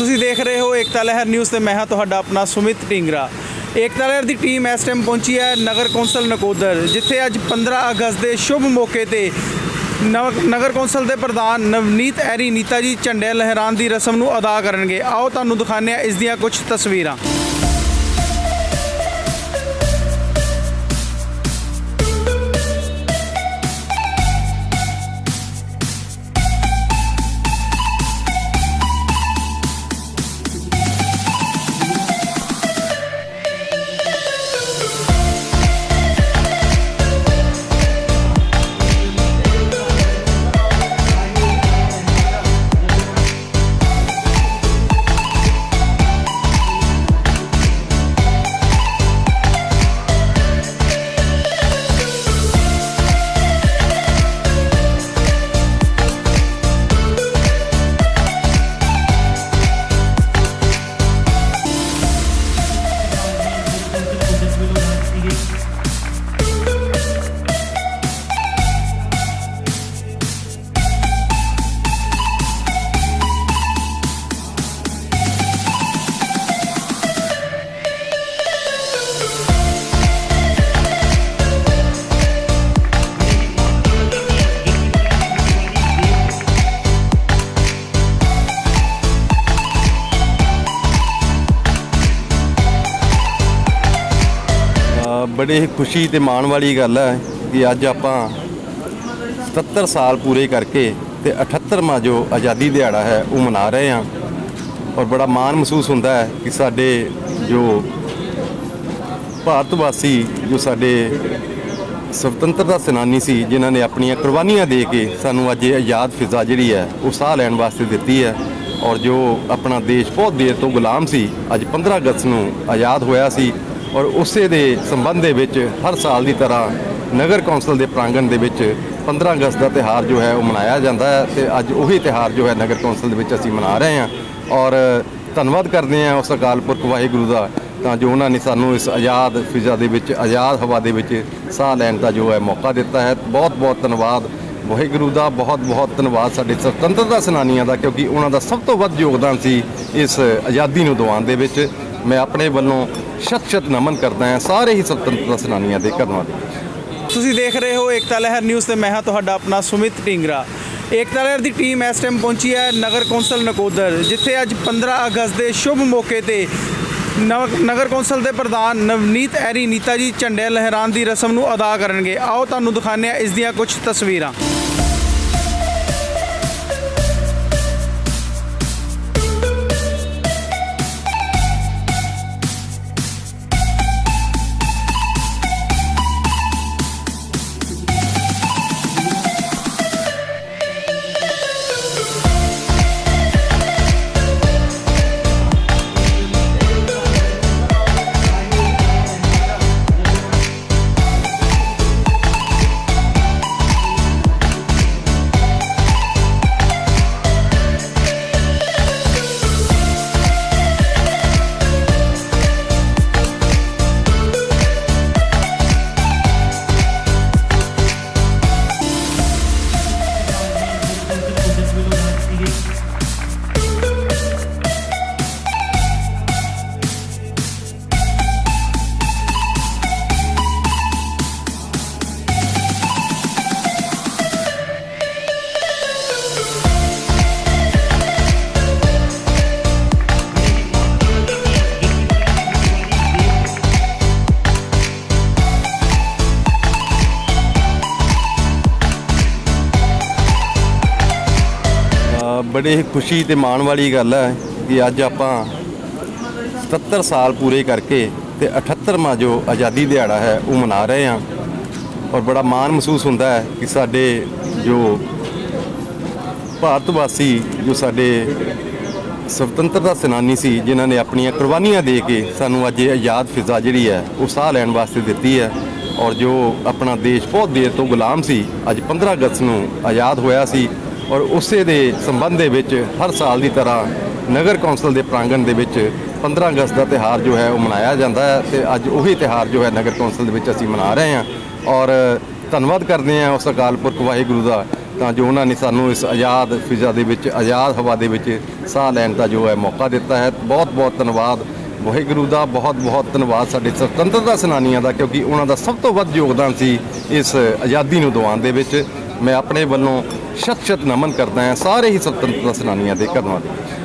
ਤੁਸੀਂ ਦੇਖ ਰਹੇ ਹੋ ਏਕਤਾ ਲਹਿਰ ਨਿਊਜ਼ ਤੇ ਮੈਂ ਹਾਂ ਤੁਹਾਡਾ ਆਪਣਾ ਸੁਮਿਤ ਢਿੰਗਰਾ। ਏਕਤਾ ਲਹਿਰ ਦੀ ਟੀਮ ਇਸ ਟਾਈਮ ਪਹੁੰਚੀ ਹੈ ਨਗਰ ਕੌਂਸਲ ਨਕੋਦਰ, ਜਿੱਥੇ ਅੱਜ 15 ਅਗਸਤ ਦੇ ਸ਼ੁਭ ਮੌਕੇ ਤੇ ਨਵ- ਨਗਰ ਕੌਂਸਲ ਦੇ ਪ੍ਰਧਾਨ ਨਵਨੀਤ ਐਰੀ, ਨੀਤਾ ਜੀ ਝੰਡੇ ਲਹਿਰਾਨ ਦੀ ਰਸਮ ਨੂੰ ਅਦਾ ਕਰਨਗੇ। ਆਓ ਤੁਹਾਨੂੰ ਦਿਖਾਉਂਦੇ ਹਾਂ ਇਸ ਦੀਆਂ ਕੁਝ ਤਸਵੀਰਾਂ। ਬੜੇ ਹੀ ਖੁਸ਼ੀ ਤੇ ਮਾਣ ਵਾਲੀ ਗੱਲ ਹੈ ਕਿ ਅੱਜ ਆਪਾਂ 77 ਸਾਲ ਪੂਰੇ ਕਰਕੇ ਤੇ 78ਵਾਂ ਜੋ ਆਜ਼ਾਦੀ ਦਿਹਾੜਾ ਹੈ ਉਹ ਮਨਾ ਰਹੇ ਹਾਂ। ਔਰ ਬੜਾ ਮਾਣ ਮਹਿਸੂਸ ਹੁੰਦਾ ਹੈ ਕਿ ਸਾਡੇ ਜੋ ਭਾਰਤ ਵਾਸੀ, ਜੋ ਸਾਡੇ ਸੁਤੰਤਰਤਾ ਸੈਨਾਨੀ ਸੀ, ਜਿਨ੍ਹਾਂ ਨੇ ਆਪਣੀਆਂ ਕੁਰਬਾਨੀਆਂ ਦੇ ਕੇ ਸਾਨੂੰ ਅੱਜ ਇਹ ਆਜ਼ਾਦ ਫਿਜ਼ਾ ਜਿਹੜੀ ਹੈ, ਉਹ ਸਾਹ ਲੈਣ ਵਾਸਤੇ ਦਿੱਤੀ ਹੈ। ਔਰ ਜੋ ਆਪਣਾ ਦੇਸ਼ ਬਹੁਤ ਦੇਰ ਤੋਂ ਗੁਲਾਮ ਸੀ, ਅੱਜ 15 ਅਗਸਤ ਨੂੰ ਆਜ਼ਾਦ ਹੋਇਆ ਸੀ ਔਰ ਉਸੇ ਦੇ ਸੰਬੰਧ ਦੇ ਵਿੱਚ ਹਰ ਸਾਲ ਦੀ ਤਰ੍ਹਾਂ ਨਗਰ ਕੌਂਸਲ ਦੇ ਪ੍ਰਾਂਗਣ ਦੇ ਵਿੱਚ 15 ਅਗਸਤ ਦਾ ਤਿਹਾਰ ਜੋ ਹੈ ਉਹ ਮਨਾਇਆ ਜਾਂਦਾ ਹੈ ਤੇ ਅੱਜ ਉਹੀ ਤਿਹਾਰ ਜੋ ਹੈ ਨਗਰ ਕੌਂਸਲ ਦੇ ਵਿੱਚ ਅਸੀਂ ਮਨਾ ਰਹੇ ਹਾਂ। ਔਰ ਧੰਨਵਾਦ ਕਰਦੇ ਹਾਂ ਉਸ ਅਕਾਲ ਪੁਰਖ ਵਾਹਿਗੁਰੂ ਦਾ, ਤਾਂ ਜੋ ਉਹਨਾਂ ਨੇ ਸਾਨੂੰ ਇਸ ਆਜ਼ਾਦ ਫਿਜ਼ਾ ਦੇ ਵਿੱਚ, ਆਜ਼ਾਦ ਹਵਾ ਦੇ ਵਿੱਚ ਸਾਹ ਲੈਣ ਦਾ ਜੋ ਹੈ ਮੌਕਾ ਦਿੱਤਾ ਹੈ। ਬਹੁਤ ਬਹੁਤ ਧੰਨਵਾਦ ਵਾਹਿਗੁਰੂ ਦਾ ਬਹੁਤ ਬਹੁਤ ਧੰਨਵਾਦ ਸਾਡੇ ਸੁਤੰਤਰਤਾ ਸੈਨਾਨੀਆਂ ਦਾ, ਕਿਉਂਕਿ ਉਹਨਾਂ ਦਾ ਸਭ ਤੋਂ ਵੱਧ ਯੋਗਦਾਨ ਸੀ ਇਸ ਆਜ਼ਾਦੀ ਨੂੰ ਦਿਵਾਉਣ ਦੇ ਵਿੱਚ। ਮੈਂ ਆਪਣੇ ਵੱਲੋਂ ਸ਼ਤ ਸ਼ਤ ਨਮਨ ਕਰਦਾ ਹਾਂ, ਸਾਰੇ ਹੀ ਸੁਤੰਤਰਤਾ ਸੈਨਾਨੀਆਂ ਦੇ ਧੰਨਵਾਦ ਤੁਸੀਂ ਦੇਖ ਰਹੇ ਹੋ ਏਕਤਾ ਲਹਿਰ ਨਿਊਜ਼ ਤੇ ਮੈਂ ਹਾਂ ਤੁਹਾਡਾ ਆਪਣਾ ਸੁਮਿਤ ਢਿੰਗਰਾ। ਏਕਤਾ ਲਹਿਰ ਦੀ ਟੀਮ ਇਸ ਟਾਈਮ ਪਹੁੰਚੀ ਹੈ ਨਗਰ ਕੌਂਸਲ ਨਕੋਦਰ, ਜਿੱਥੇ ਅੱਜ 15 ਅਗਸਤ ਦੇ ਸ਼ੁਭ ਮੌਕੇ ਤੇ ਨਵ- ਨਗਰ ਕੌਂਸਲ ਦੇ ਪ੍ਰਧਾਨ ਨਵਨੀਤ ਐਰੀ, ਨੀਤਾ ਜੀ ਝੰਡੇ ਲਹਿਰਾਨ ਦੀ ਰਸਮ ਨੂੰ ਅਦਾ ਕਰਨਗੇ। ਆਓ ਤੁਹਾਨੂੰ ਦਿਖਾਉਂਦੇ ਹਾਂ ਇਸ ਦੀਆਂ ਕੁਝ ਤਸਵੀਰਾਂ। ਬੜੇ ਹੀ ਖੁਸ਼ੀ ਤੇ ਮਾਣ ਵਾਲੀ ਗੱਲ ਹੈ ਕਿ ਅੱਜ ਆਪਾਂ 77 ਸਾਲ ਪੂਰੇ ਕਰਕੇ ਤੇ 78ਵਾਂ ਜੋ ਆਜ਼ਾਦੀ ਦਿਹਾੜਾ ਹੈ ਉਹ ਮਨਾ ਰਹੇ ਹਾਂ। ਔਰ ਬੜਾ ਮਾਣ ਮਹਿਸੂਸ ਹੁੰਦਾ ਹੈ ਕਿ ਸਾਡੇ ਜੋ ਭਾਰਤ ਵਾਸੀ, ਜੋ ਸਾਡੇ ਸੁਤੰਤਰਤਾ ਸੈਨਾਨੀ ਸੀ, ਜਿਨ੍ਹਾਂ ਨੇ ਆਪਣੀਆਂ ਕੁਰਬਾਨੀਆਂ ਦੇ ਕੇ ਸਾਨੂੰ ਅੱਜ ਇਹ ਆਜ਼ਾਦ ਫਿਜ਼ਾ ਜਿਹੜੀ ਹੈ, ਉਹ ਸਾਹ ਲੈਣ ਵਾਸਤੇ ਦਿੱਤੀ ਹੈ। ਔਰ ਜੋ ਆਪਣਾ ਦੇਸ਼ ਬਹੁਤ ਦੇਰ ਤੋਂ ਗੁਲਾਮ ਸੀ, ਅੱਜ 15 ਅਗਸਤ ਨੂੰ ਆਜ਼ਾਦ ਹੋਇਆ ਸੀ ਔਰ ਉਸੇ ਦੇ ਸੰਬੰਧ ਦੇ ਵਿੱਚ ਹਰ ਸਾਲ ਦੀ ਤਰ੍ਹਾਂ ਨਗਰ ਕੌਂਸਲ ਦੇ ਪ੍ਰਾਂਗਣ ਦੇ ਵਿੱਚ 15 ਅਗਸਤ ਦਾ ਤਿਹਾਰ ਜੋ ਹੈ ਉਹ ਮਨਾਇਆ ਜਾਂਦਾ ਹੈ ਤੇ ਅੱਜ ਉਹੀ ਤਿਹਾਰ ਜੋ ਹੈ ਨਗਰ ਕੌਂਸਲ ਦੇ ਵਿੱਚ ਅਸੀਂ ਮਨਾ ਰਹੇ ਹਾਂ। ਔਰ ਧੰਨਵਾਦ ਕਰਦੇ ਹਾਂ ਉਸ ਅਕਾਲ ਪੁਰਖ ਵਾਹਿਗੁਰੂ ਦਾ ਤਾਂ ਜੋ ਉਹਨਾਂ ਨੇ ਸਾਨੂੰ ਇਸ ਆਜ਼ਾਦ ਫਿਜ਼ਾ ਦੇ ਵਿੱਚ, ਆਜ਼ਾਦ ਹਵਾ ਦੇ ਵਿੱਚ ਸਾਹ ਲੈਣ ਦਾ ਜੋ ਹੈ ਮੌਕਾ ਦਿੱਤਾ ਹੈ। ਬਹੁਤ ਬਹੁਤ ਧੰਨਵਾਦ ਵਾਹਿਗੁਰੂ ਦਾ ਬਹੁਤ ਬਹੁਤ ਧੰਨਵਾਦ ਸਾਡੇ ਸੁਤੰਤਰਤਾ ਸੈਨਾਨੀਆਂ ਦਾ ਕਿਉਂਕਿ ਉਹਨਾਂ ਦਾ ਸਭ ਤੋਂ ਵੱਧ ਯੋਗਦਾਨ ਸੀ ਇਸ ਆਜ਼ਾਦੀ ਨੂੰ ਦਿਵਾਉਣ ਦੇ ਵਿੱਚ। ਮੈਂ ਆਪਣੇ ਵੱਲੋਂ ਸ਼ਤ ਸ਼ਤ ਨਮਨ ਕਰਦਾ ਹਾਂ। ਸਾਰੇ ਹੀ ਸੁਤੰਤਰਤਾ ਸੈਨਾਨੀਆਂ ਦੇ ਕਦਮਾਂ ਦੇ ਵਿੱਚ।